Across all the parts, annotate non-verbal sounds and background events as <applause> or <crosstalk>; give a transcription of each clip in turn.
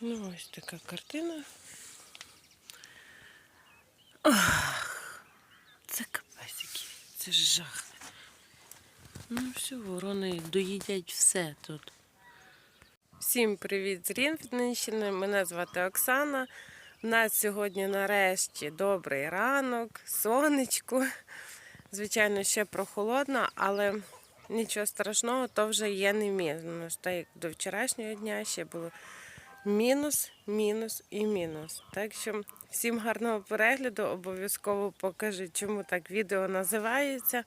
Ну, ось така картина. Ах, це капесики, це ж жах. Ну, все, ворони доїдять все тут. Всім привіт з Рівненщини. Мене звати Оксана. У нас сьогодні нарешті добрий ранок, сонечко. Звичайно, ще прохолодно, але нічого страшного, то вже є не мінус. Так як до вчорашнього дня ще було мінус, мінус і мінус. Так що всім гарного перегляду, обов'язково покажу, чому так відео називається,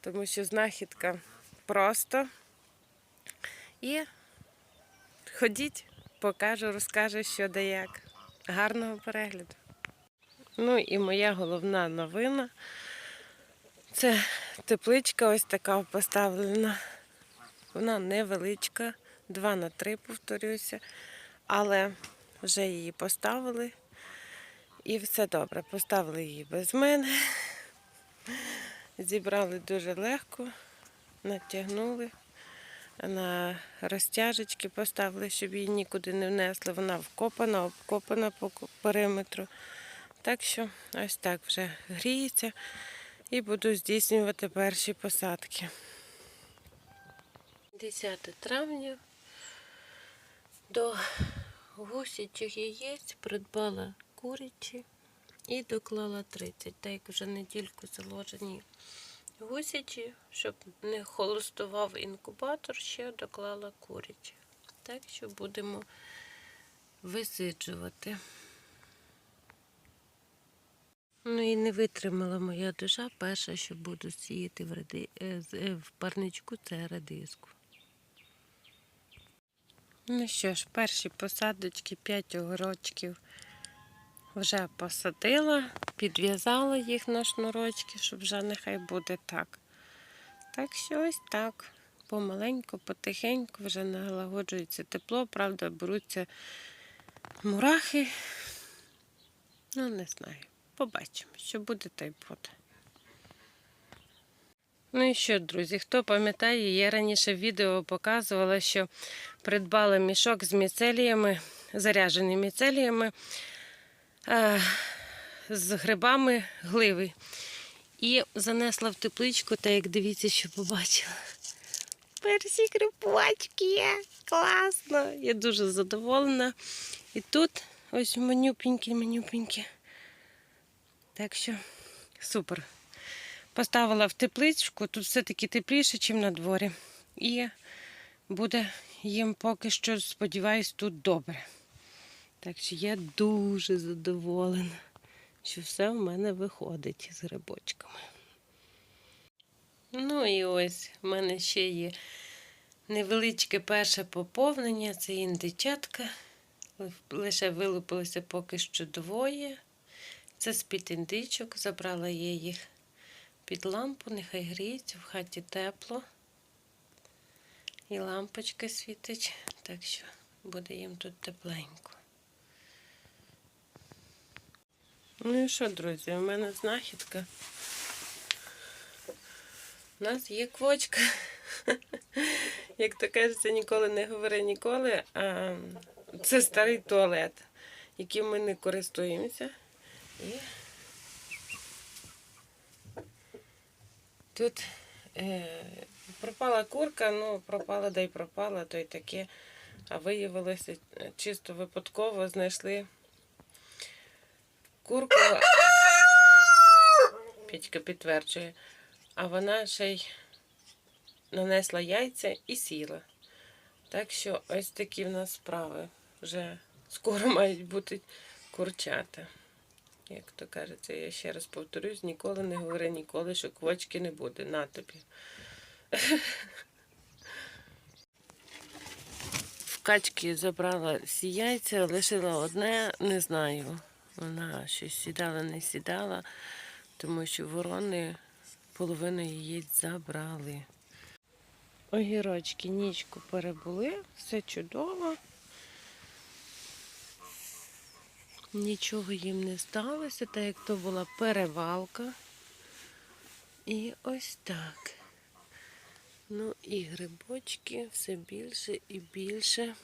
тому що знахідка просто. І ходіть, покажу, розкажу, що де як. Гарного перегляду. Ну і моя головна новина. Це тепличка ось така поставлена. Вона невеличка, 2 на 3, повторюся, але вже її поставили. І все добре. Поставили її без мене. Зібрали дуже легко, натягнули. На розтяжечки поставили, щоб її нікуди не внесли. Вона вкопана, обкопана по периметру. Так що ось так вже гріється і буду здійснювати перші посадки. 10 травня до гусячих яєць придбала курячі і доклала 30, так як вже недільку заложені гусячі, щоб не холостував інкубатор, ще доклала курячі. Так що будемо висиджувати. Ну і не витримала моя душа. Перше, що буду сіяти в, е, е, в парничку, це радиску. Ну що ж, перші посадочки 5 огорочків вже посадила, підв'язала їх на шнурочки, щоб вже нехай буде так. Так що ось так. Помаленьку, потихеньку вже налагоджується тепло, правда, беруться мурахи. Ну, не знаю. Побачимо, що буде, та й буде. Ну і що, друзі, хто пам'ятає, я раніше в відео показувала, що придбала мішок з міцеліями, заряджений міцеліями, з грибами гливи. І занесла в тепличку, та як дивіться, що побачила. Перші грибочки, класно! Я дуже задоволена. І тут ось манюпенькі, манюпенькі. Так що супер. Поставила в тепличку, тут все-таки тепліше, ніж на дворі. І буде їм поки що, сподіваюсь, тут добре. Так що я дуже задоволена, що все в мене виходить з грибочками. Ну і ось в мене ще є невеличке перше поповнення, це індичатка. Лише вилупилося поки що двоє. Це з-під індичок. Забрала я їх під лампу, нехай гріється, в хаті тепло. І лампочка світить, так що буде їм тут тепленько. Ну і що, друзі, у мене знахідка. У нас є квочка. <laughs> Як то кажеться, ніколи не говори ніколи. А це старий туалет, яким ми не користуємося. І тут е, пропала курка, ну пропала да й пропала, то й таке. А виявилося чисто випадково знайшли курку. Петька підтверджує. А вона ще й нанесла яйця і сіла. Так що ось такі в нас справи. Вже скоро мають бути курчата. Як то кажеться, я ще раз повторюсь, ніколи не говори ніколи, що квочки не буде. На тобі. В качки забрала всі яйця, лишила одне, не знаю. Вона щось сідала, не сідала, тому що ворони половину яєць забрали. Огірочки нічку перебули, все чудово. Нічого їм не сталося, так як то була перевалка. І ось так. Ну і грибочки все більше і більше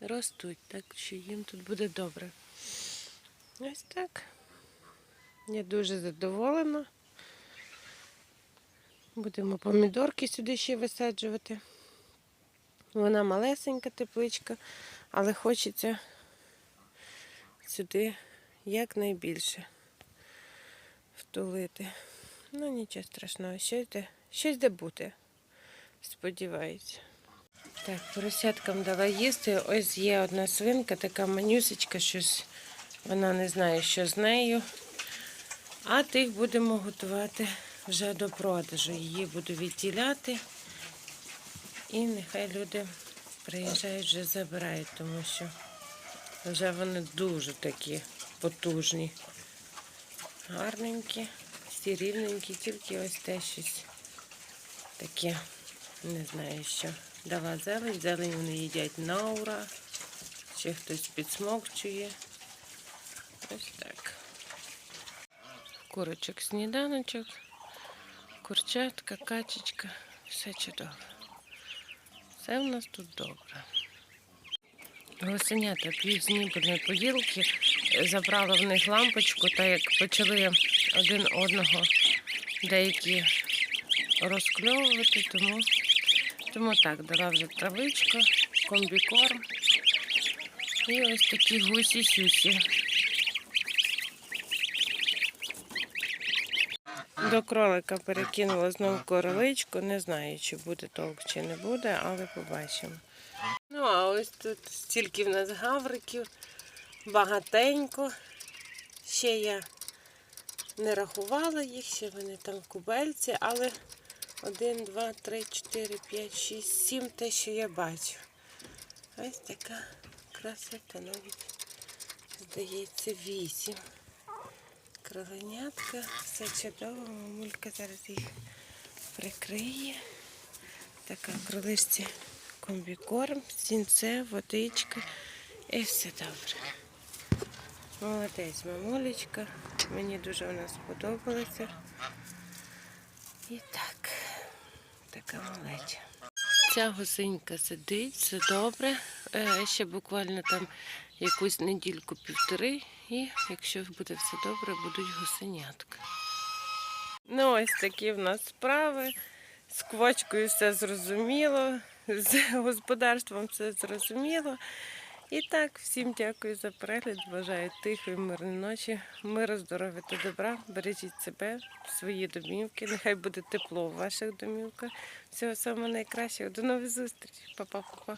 ростуть, так що їм тут буде добре. Ось так. Я дуже задоволена. Будемо помідорки сюди ще висаджувати. Вона малесенька тепличка, але хочеться сюди якнайбільше втулити. Ну, нічого страшного, щось де, щось де бути. Сподіваюся. Так, поросяткам дала їсти. Ось є одна свинка, така манюсечка, щось вона не знає, що з нею. А тих будемо готувати вже до продажу. Її буду відділяти. І нехай люди приїжджають, вже забирають, тому що вже вони дуже такі потужні. Гарненькі, всі рівненькі, тільки ось те щось таке, не знаю що. Дала зелень, зелень вони їдять на ура. Ще хтось підсмокчує. Ось так. Курочок сніданочок, курчатка, качечка, все чудово. Все в нас тут добре. Гусенята з поїлки, забрала в них лампочку, та як почали один одного деякі розкльовувати, тому, тому так, дала вже травичку, комбікорм. І ось такі гусі-сюсі. До кролика перекинула знову короличку. Не знаю, чи буде толк, чи не буде, але побачимо. Ну, а ось тут стільки в нас гавриків, багатенько. Ще я не рахувала їх, ще вони там в кубельці, але один, два, три, чотири, п'ять, шість, сім те, що я бачу. Ось така красота навіть, здається, вісім. Кроленятка, все чудово, мамулька зараз їх прикриє. Така кролишці комбікорм, сінце, водичка і все добре. Молодець, мамулечка. Мені дуже вона сподобалася. І так, така малеча. Ця гусенька сидить, все добре. Е, Ще буквально там якусь недільку-півтори, і якщо буде все добре, будуть гусенятка. Ну, ось такі в нас справи. З квочкою все зрозуміло, <laughs> з господарством все зрозуміло. І так, всім дякую за перегляд. Бажаю тихої, мирної ночі, миру, здоров'я та добра. Бережіть себе, свої домівки. Нехай буде тепло в ваших домівках. Всього самого найкращого. До нових зустрічей. Па-па-па-па.